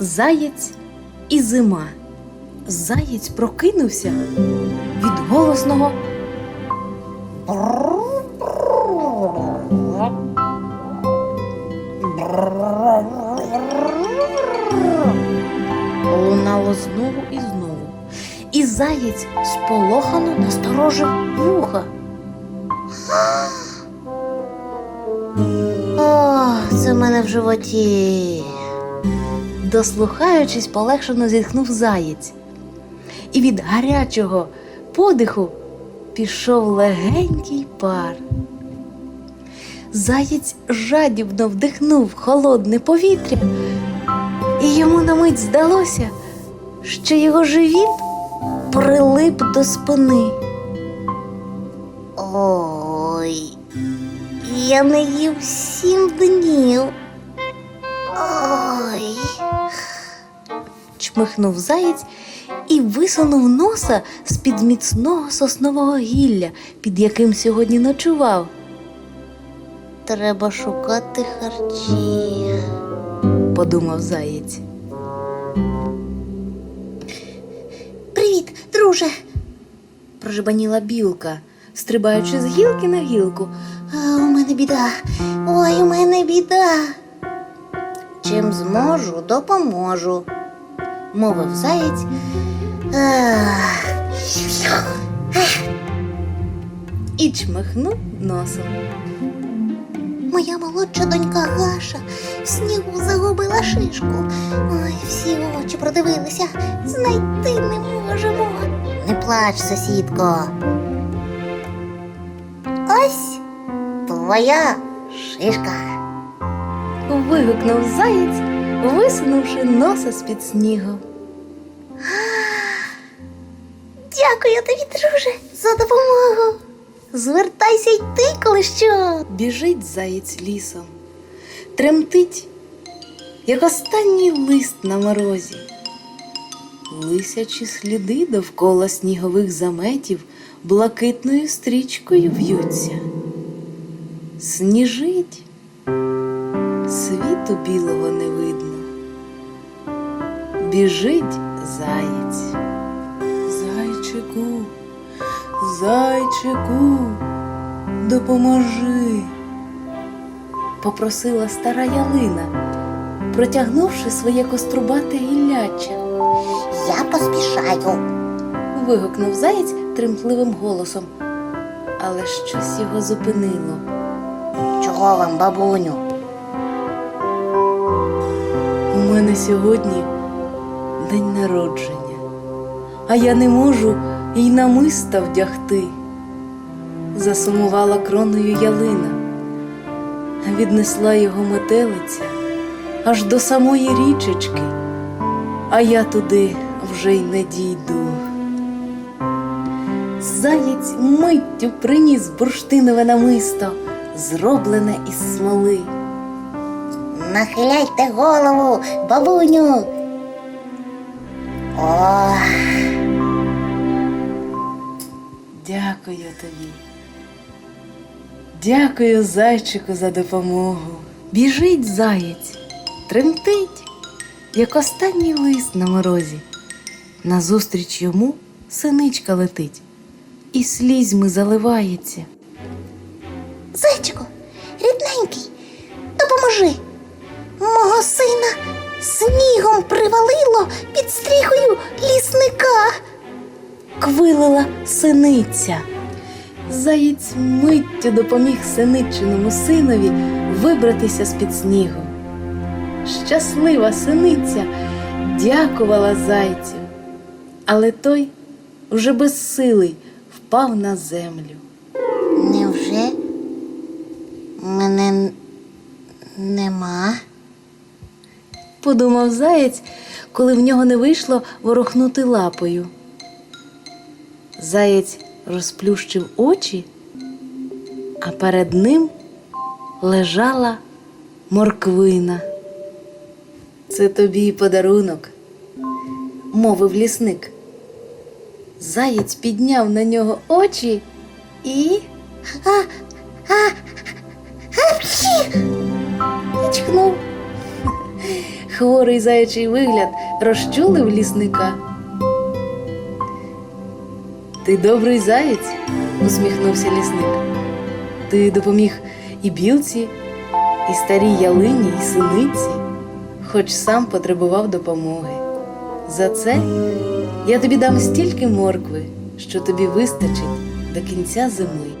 Заєць і зима. Заєць прокинувся від голосного лунало знову і знову. І заєць сполохано насторожив вуха. О, це в мене в животі. Дослухаючись, полегшено зітхнув заєць. І від гарячого подиху пішов легенький пар. Заєць жадібно вдихнув холодне повітря, і йому на мить здалося, що його живіт прилип до спини. Ой, я не їв сім днів. Чмихнув заєць і висунув носа з-під міцного соснового гілля, під яким сьогодні ночував. треба шукати харчі. подумав заєць. Привіт, друже. Прожбаніла білка, стрибаючи з гілки на гілку. А, у мене біда. Ой, у мене біда. Чим зможу, допоможу, мовив заєць. І чмихнув носом. Моя молодша донька Гаша в снігу загубила шишку. Ой, всі очі продивилися, знайти не можемо. Не плач, сусідко. Ось твоя шишка. Вигукнув заєць, висунувши носа з-під снігу. Дякую тобі, друже, за допомогу. Звертайся й ти, коли що. Біжить заєць лісом, тремтить, як останній лист на морозі. Лисячі сліди довкола снігових заметів блакитною стрічкою в'ються. Сніжить, світу білого не. Біжить заєць. Зайчику, зайчику, допоможи. Попросила стара ялина, протягнувши своє кострубате гілляча. Я поспішаю. Вигукнув заєць тремтливим голосом, але щось його зупинило. Чого вам, бабуню? У мене сьогодні день народження, а я не можу й намиста вдягти. Засумувала кроною ялина, віднесла його метелиця аж до самої річечки, а я туди вже й не дійду. Заєць миттю приніс бурштинове намисто, зроблене із смоли. Нахиляйте голову, бабуню. О, Дякую тобі. Дякую, зайчику, за допомогу. Біжить заєць, тремтить, як останній лист на морозі. Назустріч йому синичка летить і слізьми заливається. зайчику, снігом привалило під стріхою лісника. Квилила синиця. Заєць миттю допоміг синичиному синові вибратися з-під снігу. Щаслива синиця дякувала зайцю, але той уже безсилий впав на землю. Невже мене нема? Подумав заєць, коли в нього не вийшло ворухнути лапою. Заєць розплющив очі, а перед ним лежала морквина. Це тобі подарунок, мовив лісник. Заєць підняв на нього очі і А, а, апчі! чхнув. Хворий заячий вигляд розчулив лісника. Ти добрий заєць, усміхнувся лісник. Ти допоміг і білці, і старій ялині, і синиці, хоч сам потребував допомоги. За це я тобі дам стільки моркви, що тобі вистачить до кінця зими.